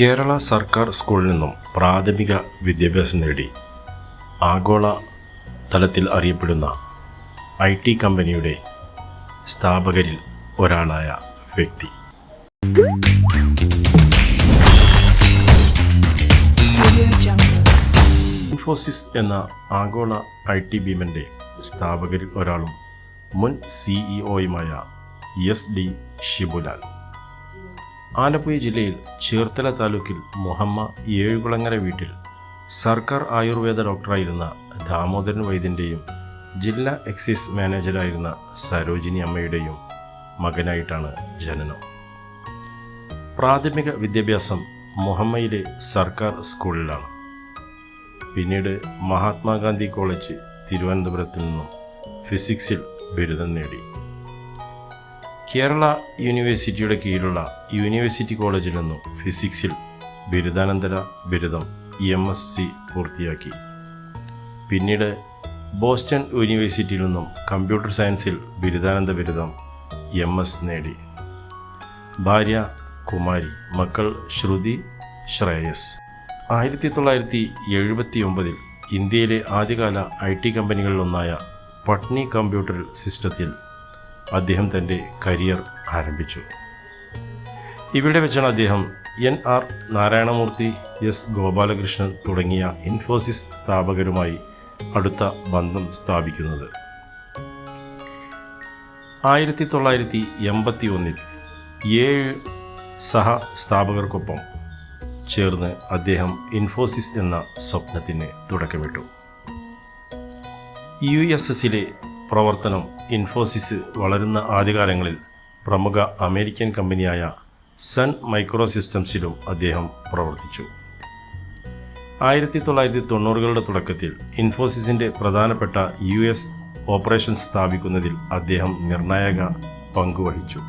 കേരള സർക്കാർ സ്കൂളിൽ നിന്നും പ്രാഥമിക വിദ്യാഭ്യാസം നേടി. ആഗോള തലത്തിൽ അറിയപ്പെടുന്ന ഐ ടി കമ്പനിയുടെ സ്ഥാപകരിൽ ഒരാളായ വ്യക്തി. ഇൻഫോസിസ് എന്ന ആഗോള ഐ ടി ഭീമന്റെ സ്ഥാപകരിൽ ഒരാളും മുൻ സിഇഒയുമായ എസ് ഡി ഷിബുലാൽ. ആലപ്പുഴ ജില്ലയിൽ ചേർത്തല താലൂക്കിൽ മുഹമ്മ ഏഴുകുളങ്ങര വീട്ടിൽ സർക്കാർ ആയുർവേദ ഡോക്ടറായിരുന്ന ദാമോദരൻ വൈദ്യന്റെയും ജില്ലാ എക്സൈസ് മാനേജരായിരുന്ന സരോജിനി അമ്മയുടെയും മകനായിട്ടാണ് ജനനം. പ്രാഥമിക വിദ്യാഭ്യാസം മുഹമ്മയിലെ സർക്കാർ സ്കൂളിലാണ്. പിന്നീട് മഹാത്മാഗാന്ധി കോളേജ് തിരുവനന്തപുരത്തിൽ നിന്നും ഫിസിക്സിൽ ബിരുദം നേടി. കേരള യൂണിവേഴ്സിറ്റിയുടെ കീഴിലുള്ള യൂണിവേഴ്സിറ്റി കോളേജിൽ നിന്നും ഫിസിക്സിൽ ബിരുദാനന്തര ബിരുദം എം എസ് സി പൂർത്തിയാക്കി. പിന്നീട് ബോസ്റ്റൺ യൂണിവേഴ്സിറ്റിയിൽ നിന്നും കമ്പ്യൂട്ടർ സയൻസിൽ ബിരുദാനന്ത ബിരുദം എം എസ് നേടി. ഭാര്യ കുമാരി മക്കൾ ശ്രുതി ശ്രേയസ്. ആയിരത്തി തൊള്ളായിരത്തി എഴുപത്തി ഒമ്പതിൽ ഇന്ത്യയിലെ ആദ്യകാല ഐ ടി കമ്പനികളിലൊന്നായ പട്നി കമ്പ്യൂട്ടർ സിസ്റ്റത്തിൽ അദ്ദേഹം തന്റെ കരിയർ ആരംഭിച്ചു. ഇവിടെ വെച്ചാണ് അദ്ദേഹം N R Narayanamurthy S Gopalakrishnan തുടങ്ങിയ ഇൻഫോസിസ് സ്ഥാപകരുമായി അടുത്ത ബന്ധം സ്ഥാപിക്കുന്നത്. ആയിരത്തി തൊള്ളായിരത്തി എൺപത്തി ഒന്നിൽ ഏഴ് സഹ സ്ഥാപകർക്കൊപ്പം ചേർന്ന് അദ്ദേഹം ഇൻഫോസിസ് എന്ന സ്വപ്നത്തിന് തുടക്കമിട്ടു. യു എസ് എസിലെ പ്രവർത്തനം ഇൻഫോസിസ് വളരുന്ന ആദ്യകാലങ്ങളിൽ പ്രമുഖ അമേരിക്കൻ കമ്പനിയായ സൺ മൈക്രോ സിസ്റ്റംസിലും അദ്ദേഹം പ്രവർത്തിച്ചു. ആയിരത്തി തൊള്ളായിരത്തി തൊണ്ണൂറുകളുടെ തുടക്കത്തിൽ ഇൻഫോസിസിന്റെ പ്രധാനപ്പെട്ട യു എസ് ഓപ്പറേഷൻ സ്ഥാപിക്കുന്നതിൽ അദ്ദേഹം നിർണായക പങ്കുവഹിച്ചു.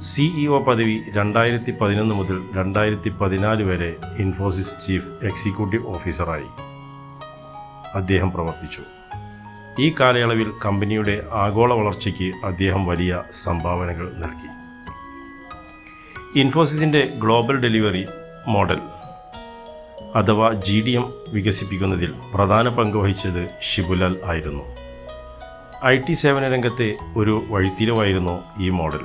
സിഇഒ പദവി രണ്ടായിരത്തി പതിനൊന്ന് മുതൽ രണ്ടായിരത്തി പതിനാല് വരെ ഇൻഫോസിസ് ചീഫ് എക്സിക്യൂട്ടീവ് ഓഫീസറായി അദ്ദേഹം പ്രവർത്തിച്ചു. ഈ കാലയളവിൽ കമ്പനിയുടെ ആഗോള വളർച്ചയ്ക്ക് അദ്ദേഹം വലിയ സംഭാവനകൾ നൽകി. ഇൻഫോസിസിന്റെ ഗ്ലോബൽ ഡെലിവറി മോഡൽ അഥവാ ജി ഡി എം വികസിപ്പിക്കുന്നതിൽ പ്രധാന പങ്ക് വഹിച്ചത് ഷിബുലാൽ ആയിരുന്നു. ഐ ടി സേവന രംഗത്തെ ഒരു വഴിത്തിരിവായിരുന്നു ഈ മോഡൽ.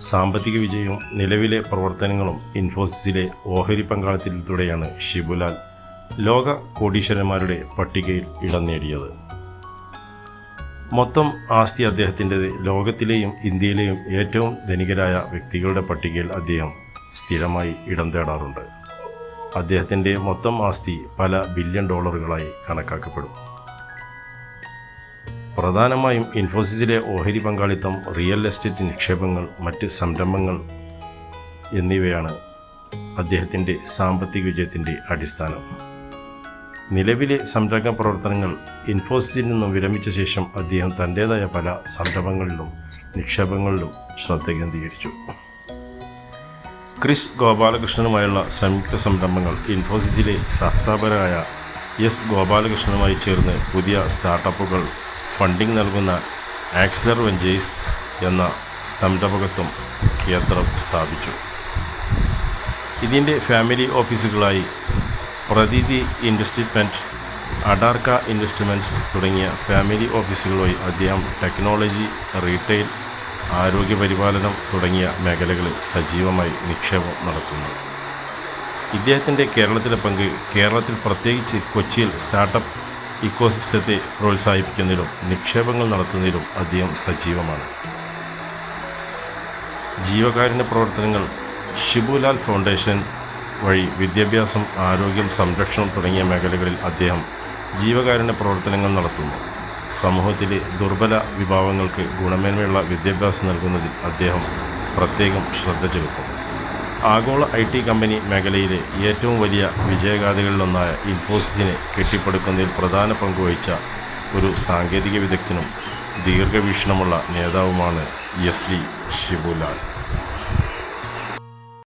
സാമ്പത്തിക വിജയവും നിലവിലെ പ്രവർത്തനങ്ങളും ഇൻഫോസിസിലെ ഓഹരി പങ്കാളിത്തത്തിലൂടെയാണ് ഷിബുലാൽ ലോക കോടീശ്വരന്മാരുടെ പട്ടികയിൽ ഇടം നേടിയത്. മൊത്തം ആസ്തി അദ്ദേഹത്തിന്റെത് ലോകത്തിലെയും ഇന്ത്യയിലെയും ഏറ്റവും ധനികരായ വ്യക്തികളുടെ പട്ടികയിൽ അദ്ദേഹം സ്ഥിരമായി ഇടം തേടാറുണ്ട്. അദ്ദേഹത്തിന്റെ മൊത്തം ആസ്തി പല ബില്യൺ ഡോളറുകളായി കണക്കാക്കപ്പെടും. പ്രധാനമായും ഇൻഫോസിസിലെ ഓഹരി പങ്കാളിത്തം റിയൽ എസ്റ്റേറ്റ് നിക്ഷേപങ്ങൾ മറ്റ് സംരംഭങ്ങൾ എന്നിവയാണ് അദ്ദേഹത്തിന്റെ സാമ്പത്തിക വിജയത്തിന്റെ അടിസ്ഥാനം. നിലവിലെ സംരംഭ പ്രവർത്തനങ്ങൾ ഇൻഫോസിസിൽ നിന്നും വിരമിച്ച ശേഷം അദ്ദേഹം തന്റേതായ പല സംരംഭങ്ങളിലും നിക്ഷേപങ്ങളിലും ശ്രദ്ധ കേന്ദ്രീകരിച്ചു. ക്രിസ് ഗോപാലകൃഷ്ണനുമായുള്ള സംയുക്ത സംരംഭങ്ങൾ ഇൻഫോസിസിലെ സഹസ്ഥാപകരായ എസ് ഗോപാലകൃഷ്ണനുമായി ചേർന്ന് പുതിയ സ്റ്റാർട്ടപ്പുകൾ ഫണ്ടിംഗ് നൽകുന്ന ആക്സിലർ വെഞ്ചേഴ്സ് എന്ന സംരംഭകത്വം കേന്ദ്രം സ്ഥാപിച്ചു. ഇതിന്റെ ഫാമിലി ഓഫീസുകളായി പ്രതീതി ഇൻവെസ്റ്റ്മെന്റ് അഡാർക്ക ഇൻവെസ്റ്റ്മെന്റ്സ് തുടങ്ങിയ ഫാമിലി ഓഫീസുകളുമായി അദ്ദേഹം ടെക്നോളജി റീറ്റെയിൽ ആരോഗ്യപരിപാലനം തുടങ്ങിയ മേഖലകളിൽ സജീവമായി നിക്ഷേപം നടത്തുന്നു. ഇദ്ദേഹത്തിന്റെ കേരളത്തിലെ പങ്ക് കേരളത്തിൽ പ്രത്യേകിച്ച് കൊച്ചിയിൽ സ്റ്റാർട്ടപ്പ് ഇക്കോസിസ്റ്റത്തെ പ്രോത്സാഹിപ്പിക്കുന്നതിലും നിക്ഷേപങ്ങൾ നടത്തുന്നതിലും അദ്ദേഹം സജീവമാണ്. ജീവകാരുണ്യ പ്രവർത്തനങ്ങൾ ഷിബുലാൽ ഫൗണ്ടേഷൻ വഴി വിദ്യാഭ്യാസം ആരോഗ്യം സംരക്ഷണം തുടങ്ങിയ മേഖലകളിൽ അദ്ദേഹം ജീവകാരുണ്യ പ്രവർത്തനങ്ങൾ നടത്തുന്നു. സമൂഹത്തിലെ ദുർബല വിഭാഗങ്ങൾക്ക് ഗുണമേന്മയുള്ള വിദ്യാഭ്യാസം നൽകുന്നതിൽ അദ്ദേഹം പ്രത്യേകം ശ്രദ്ധ ചെലുത്തുന്നു. ആഗോള ഐ ടി കമ്പനി മേഖലയിലെ ഏറ്റവും വലിയ വിജയഗാഥകളിലൊന്നായ ഇൻഫോസിസിനെ കെട്ടിപ്പടുക്കുന്നതിൽ പ്രധാന പങ്കുവഹിച്ച ഒരു സാങ്കേതിക വിദഗ്ധനും ദീർഘവീക്ഷണമുള്ള നേതാവുമാണ് എസ് ഡി ഷിബുലാൽ